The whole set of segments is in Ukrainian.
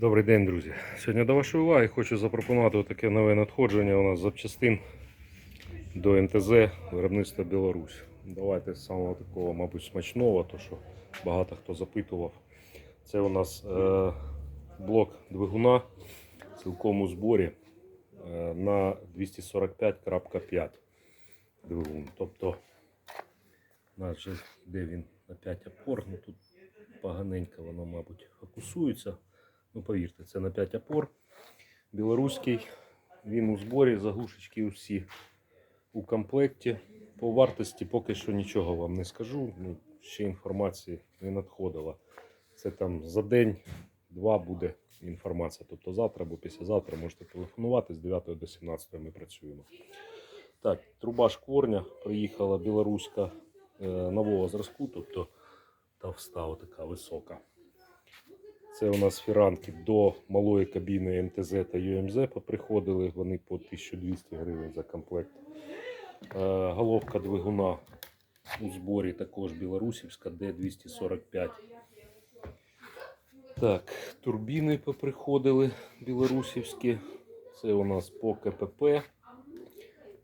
Добрий день, друзі. Сьогодні до вашої уваги хочу запропонувати таке нове надходження у нас запчастин до НТЗ виробництва Білорусь. Давайте з самого такого, мабуть, смачного, то що багато хто запитував. Це у нас е, блок двигуна цілком у зборі е, на 245.5 двигун. Тобто, у де він на 5 опор, ну тут поганенько воно, мабуть, фокусується. Ну, повірте, це на 5 опор. Білоруський. Він у зборі, заглушечки усі у комплекті. По вартості поки що нічого вам не скажу. Ну, ще інформації не надходило. Це там за день-два буде інформація. Тобто завтра або післязавтра можете телефонувати з 9 до 17 ми працюємо. Так, труба шкворня приїхала білоруська е, нового зразку, тобто товста така висока. Це у нас фіранки до малої кабіни МТЗ та ЮМЗ приходили. Вони по 1200 гривень за комплект. Е, Головка двигуна у зборі також білорусівська Д245. Так, турбіни поприходили білорусівські. Це у нас по КПП.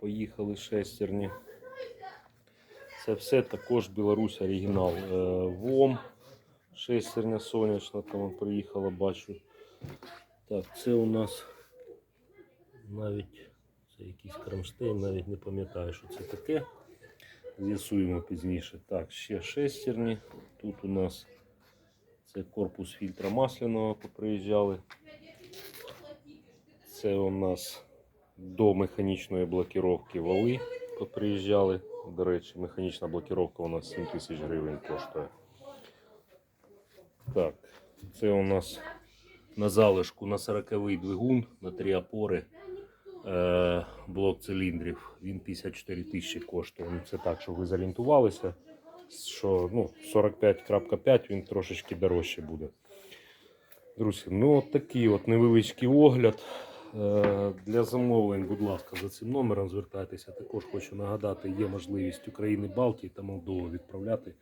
Поїхали шестерні. Це все також Білорусь оригінал. Е, ВОМ. Шестерня сонячна, там приїхала, бачу. Так, це у нас навіть це якийсь кронштейн, навіть не пам'ятаю, що це таке. З'ясуємо пізніше. Так, ще шестерні. Тут у нас це корпус фільтра масляного поприїжджали. Це у нас до механічної блокировки вали поприїжджали. До речі, механічна блокировка у нас 7 тисяч гривень коштує. Так, це у нас на залишку на 40-й двигун на три опори. Е, блок циліндрів. Він 54 тисячі коштує. Ну, Це так, щоб ви зорієнтувалися, що ну, 45.5 він трошечки дорожче буде. Друзі, ну от такий от невеличкий огляд. Е, Для замовлень, будь ласка, за цим номером звертайтеся. Також хочу нагадати, є можливість України, Балтії та Молдови відправляти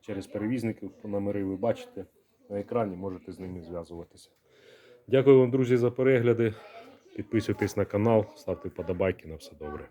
через перевізників. По номери ви бачите на екрані, можете з ними зв'язуватися. Дякую вам, друзі, за перегляди. Підписуйтесь на канал, ставте вподобайки на все добре.